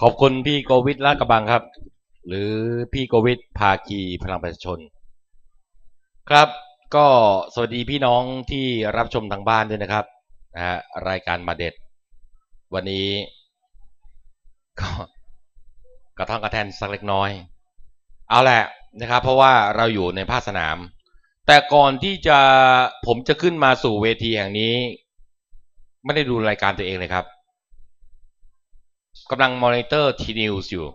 ขอบคุณพี่โกวิทลาดกระบังครับ หรือพี่โกวิทภาคีพลังประชาชน ครับก็สวัสดีพี่น้องที่รับชมทางบ้านด้วยนะครับนะฮะรายการมาเด็ด วันนี้ก็กระท่องกระแทนสักเล็กน้อย เอาแหละนะครับ เพราะว่าเราอยู่ในภาคสนาม แต่ก่อนที่จะผมจะขึ้นมาสู่เวทีแห่งนี้ ไม่ได้ดูรายการตัวเองเลยครับ กำลังมอนิเตอร์ทีนิวส์อยู่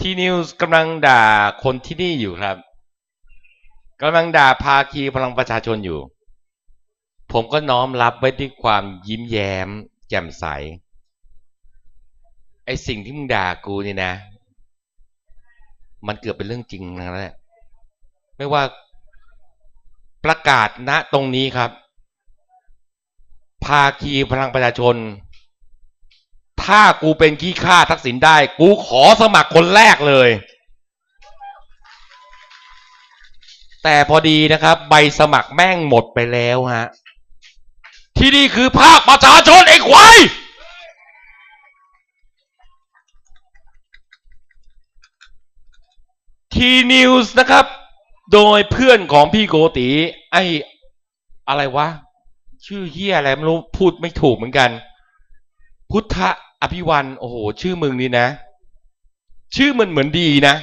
ทีนิวส์กำลังด่าคนที่นี่อยู่ครับกำลังด่าภาคีพลังประชาชนอยู่ ผมก็น้อมรับไว้ด้วยความยิ้มแย้ม แจ่มใส ไอสิ่งที่มึงด่ากูนี่นะ มันเกือบเป็นเรื่องจริงนะแหละไม่ว่าประกาศณตรงนี้ครับ ภาคีพลังประชาชน ถ้ากูเป็นขี้ข้าทักษิณได้ กูขอสมัครคนแรกเลย แต่พอดีนะครับ ใบสมัครแม่งหมดไปแล้วฮะ ที่นี่คือภาคประชาชนไอ้ควายทีนิวส์นะครับ โดยเพื่อนของพี่โกติ ไอ้อะไรวะ ชื่อเฮียอะไรไม่รู้พูดไม่ถูกเหมือนกัน พุทธอภิวันโอ้โห ชื่อมึงนี่นะ ชื่อมันเหมือนดีนะ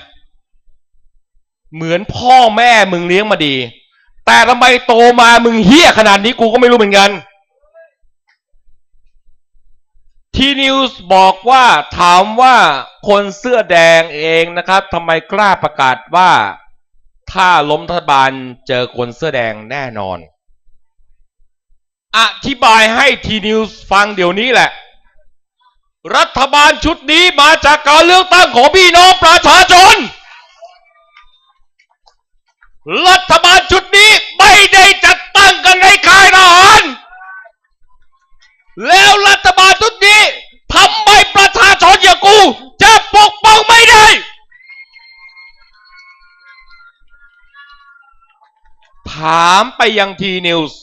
เหมือนพ่อแม่มึงเลี้ยงมาดี แต่ทำไมโตมามึงเฮี้ยขนาดนี้กูก็ไม่รู้เหมือนกัน ทีนิวส์บอกว่าถามว่าคนเสื้อแดงเองนะครับทำไมกล้าประกาศว่า ถ้าล้มรัฐบาลเจอคนเสื้อแดงแน่นอน อธิบายให้ทีนิวส์ฟังเดี๋ยวนี้แหละ รัฐบาลชุดนี้มาจากการเลือกตั้งของพี่น้องประชาชน รัฐบาลชุดนี้ไม่ได้จัดตั้งกันในค่ายทหาร แล้วรัฐบาลชุดนี้ทำไมประชาชนอย่างกู จะปกป้องไม่ได้ ถามไปยังทีนิวส์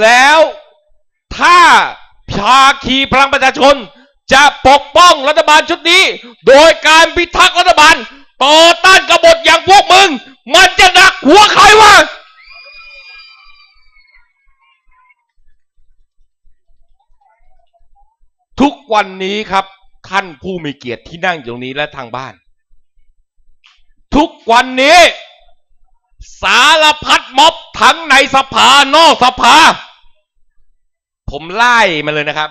แล้วถ้า ภาคีพลังประชาชน จะปกป้องรัฐบาลชุดนี้ โดยการพิทักษ์รัฐบาล ต่อต้านกบฏอย่างพวกมึง มันจะหนักหัวใครวะทุกวันนี้ครับ ท่านผู้มีเกียรติที่นั่งอยู่ตรงนี้และทางบ้าน ทุกวันนี้ สารพัดม็อบทั้งในสภานอกสภา ผมไล่มาเลยนะครับ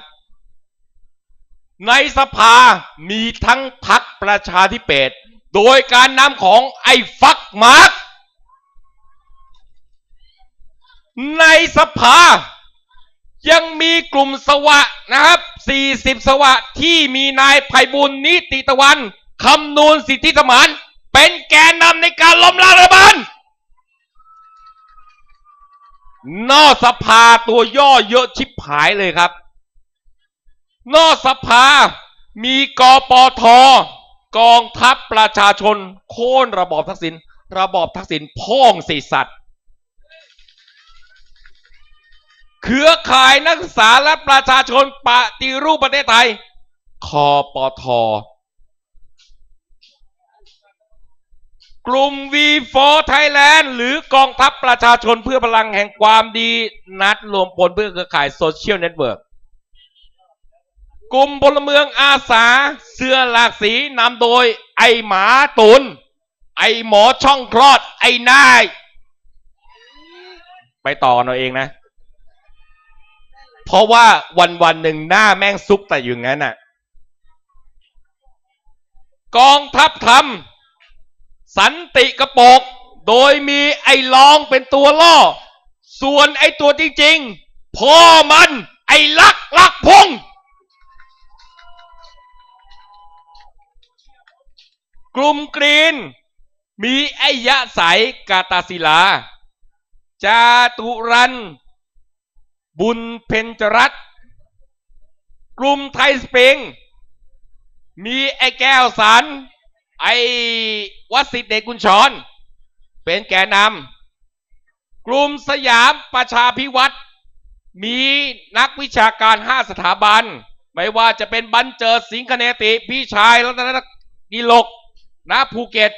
ในสภามีทั้งพักประชาธิเปตโดยการนำของไอ้ฟักมาร์กในสภายังมีกลุ่มสวะนะครับ 40 สวะที่มีนายไพบุญนิติตะวันคำนูนสิทธิสมานเป็นแกนนำในการล้มล้างรัฐบาล นอกสภาตัวย่อเยอะชิบหายเลยครับ นอกสภามีกปทกองทัพประชาชน โค่นระบอบทักษิณระบอบทักษิณพ่องสีสัตว์เครือข่ายนักศึกษาและประชาชนปฏิรูปประเทศไทยคอปท ก ลุ่ม V4 Thailand หรือกองทัพประชาชนเพื่อพลังแห่งความดีนัดรวมพลเพื่อเครือข่ายโซเชียลเน็ตเวิร์กกลุ่มพลเมืองอาสาเสื้อหลากสีนำโดยไอหมาตุน ไอหมอช่องคลอดไอนาย ไปต่อกันเอาเองนะ เพราะว่าวันวันหนึ่งหน้าแม่งซุกแต่อยู่งั้นน่ะ กองทัพทำ สันติกระโปกโดยมีไอ้ลองเป็นตัวล่อ ส่วนไอ้ตัวจริงๆพ่อมันไอ้ลักลักพงกลุ่มกรีน มีไอ้ยะใสกาตาศิลา จาตุรัน บุญเพนจรัตกลุ่มไทยสปริงมีไอ้แก้วสาร ไอ้วัดสิทธิเดชกุญชร เป็นแกนนำกลุ่มสยามประชาพิวัตรมีนักวิชาการห้าสถาบัน ไม่ว่าจะเป็นบันเจิดสิงคเนติพี่ชายรัตนดีลกนะภูเก็ต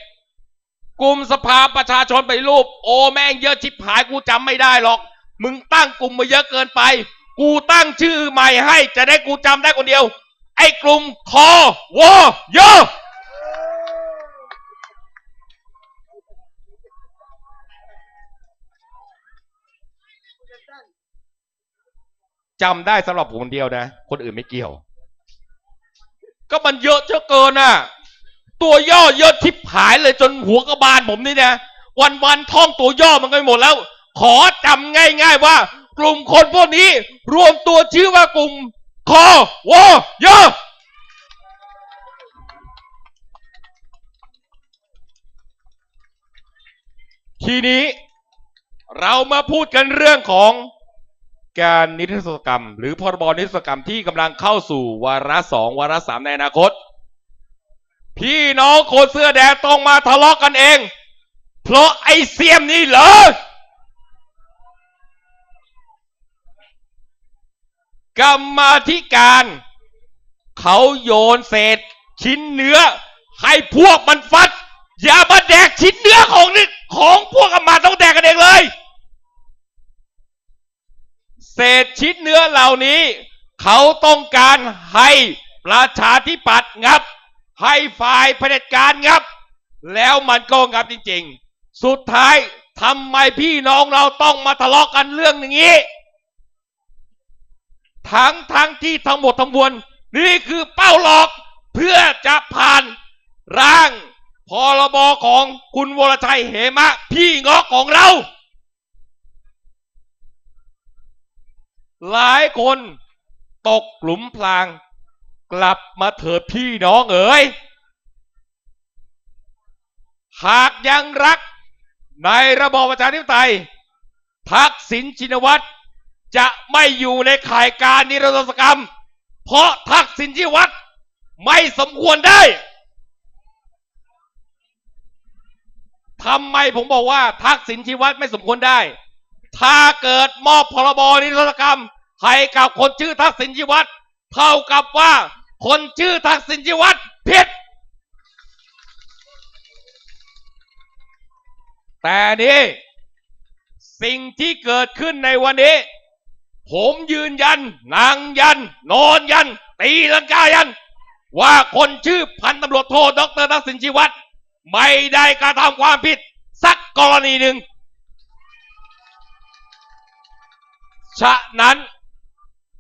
กลุ่มสภาประชาชนไปรูป โอแม่งเยอะชิบหายกูจำไม่ได้หรอก มึงตั้งกลุ่มมาเยอะเกินไป กูตั้งชื่อใหม่ให้จะได้กูจำได้คนเดียว ไอ้กลุ่มคอวอเยอ จำได้สำหรับผมคนเดียวนะ คนอื่นไม่เกี่ยว ก็มันเยอะเจ้าเกินน่ะ ตัวย่อเยอะทิพหายเลยจนหัวกระบาลผมนี่นะ วันวันท่องตัวย่อมันก็ไม่หมดแล้ว ขอจำง่าย ๆว่า กลุ่มคนพวกนี้ รวมตัวชื่อว่ากลุ่มคอวอเยอะทีนี้เรามาพูดกันเรื่องของ การนิทรรศกรรม หรือพรบนิทรรศกรรมที่กำลังเข้าสู่วาระสองวาระสามในอนาคต พี่น้องคนเสื้อแดงต้องมาทะเลาะกันเอง เพราะไอ้เสียมนี่เหรอกรรมาธิการ เขาโยนเศษ ชิ้นเนื้อ ให้พวกมันฟัด อย่ามาแดกชิ้นของพวกกรรมาต้องแดกกันเองเลย เศษ ชิ้นเนื้อเหล่านี้ เขาต้องการให้ประชาธิปัตย์งับ ให้ฝ่ายเผด็จการงับ แล้วมันก็งับจริงๆ สุดท้ายทำไมพี่น้องเราต้องมาทะเลาะกันเรื่องอย่างนี้ ทั้งทั้งที่ทั้งหมดทั้งมวลนี่คือเป้าหลอกเพื่อจะผ่านร่างพรบของคุณวรชัยเหมะ พี่งอกของเรา หลายคนตกหลุมพราง กลับมาเถิดพี่น้องเอ๋ย หากยังรักในระบอบประชาธิปไตย ทักษิณชินวัตรจะไม่อยู่ในข่ายการนิรโทษกรรม เพราะทักษิณชินวัตรไม่สมควรได้ทำไมผมบอกว่าทักษิณชินวัตรไม่สมควรได้ ถ้าเกิดมอบพรบนิรโทษกรรม ให้กับคนชื่อทักษิณชินวัตรเท่ากับว่า คนชื่อทักษิณชินวัตรผิด แต่นี่สิ่งที่เกิดขึ้นในวันนี้ ผมยืนยันนางยัน นอนยัน ตีลังกายัน ว่าคนชื่อพันตำรวจโทดรทักษิณชินวัตรไม่ได้กระทำความผิด สักกรณีหนึ่งฉะนั้น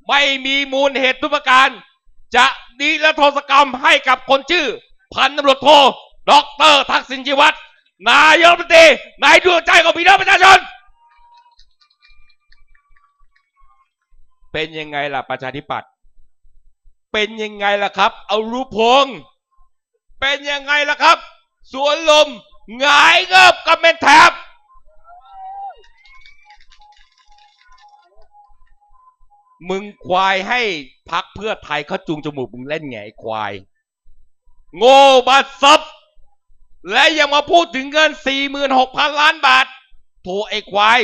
ไม่มีมูลเหตุทุกประการ จะดีและโทษกรรมให้กับคนชื่อ พันตำรวจโทด็อกเตอร์ทักษิณชินวัตรนายกรัฐมนตรีนายดวงใจของพี่น้องประชาชน เป็นยังไงล่ะประชาธิปัตย์เป็นยังไงล่ะครับ เอารูปพง เป็นยังไงล่ะครับ สวนลมหงายเงิบกับเมนแทบ มึงควายให้พักเพื่อไทยเขาจูงจมูกมึงเล่นไงควาย โง่บัดซับและยังมาพูดถึงเงิน 46,000 ล้านบาท โถไอ้ควาย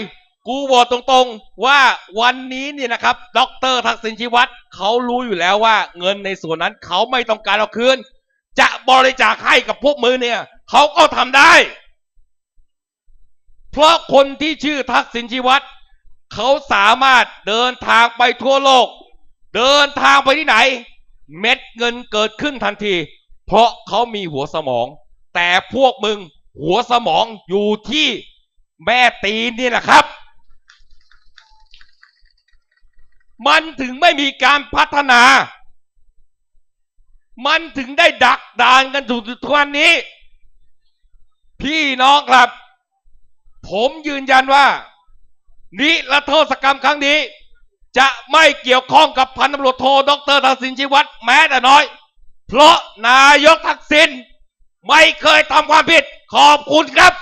กูบอกตรงๆว่าวันนี้เนี่ยนะครับดรทักษิณชิวัตรเขารู้อยู่แล้วว่าเงินในส่วนนั้นเขาไม่ต้องการเอาคืน จะบริจาคให้กับพวกมือเนี่ยเขาก็ทำได้ เพราะคนที่ชื่อทักษิณชิวัตร เขาสามารถเดินทางไปทั่วโลก เดินทางไปที่ไหน เม็ดเงินเกิดขึ้นทันที เพราะเขามีหัวสมอง แต่พวกมึงหัวสมองอยู่ที่แม่ตีนนี่แหละครับ มันถึงไม่มีการพัฒนา มันถึงได้ดักดานกันถึงทุกวันนี้ พี่น้องครับ ผมยืนยันว่า นิรโทษกรรมครั้งนี้ จะไม่เกี่ยวข้องกับพันตำรวจโทดรทักษิณชินวัตรแม้แต่น้อย เพราะนายกทักษิณไม่เคยทำความผิดขอบคุณครับ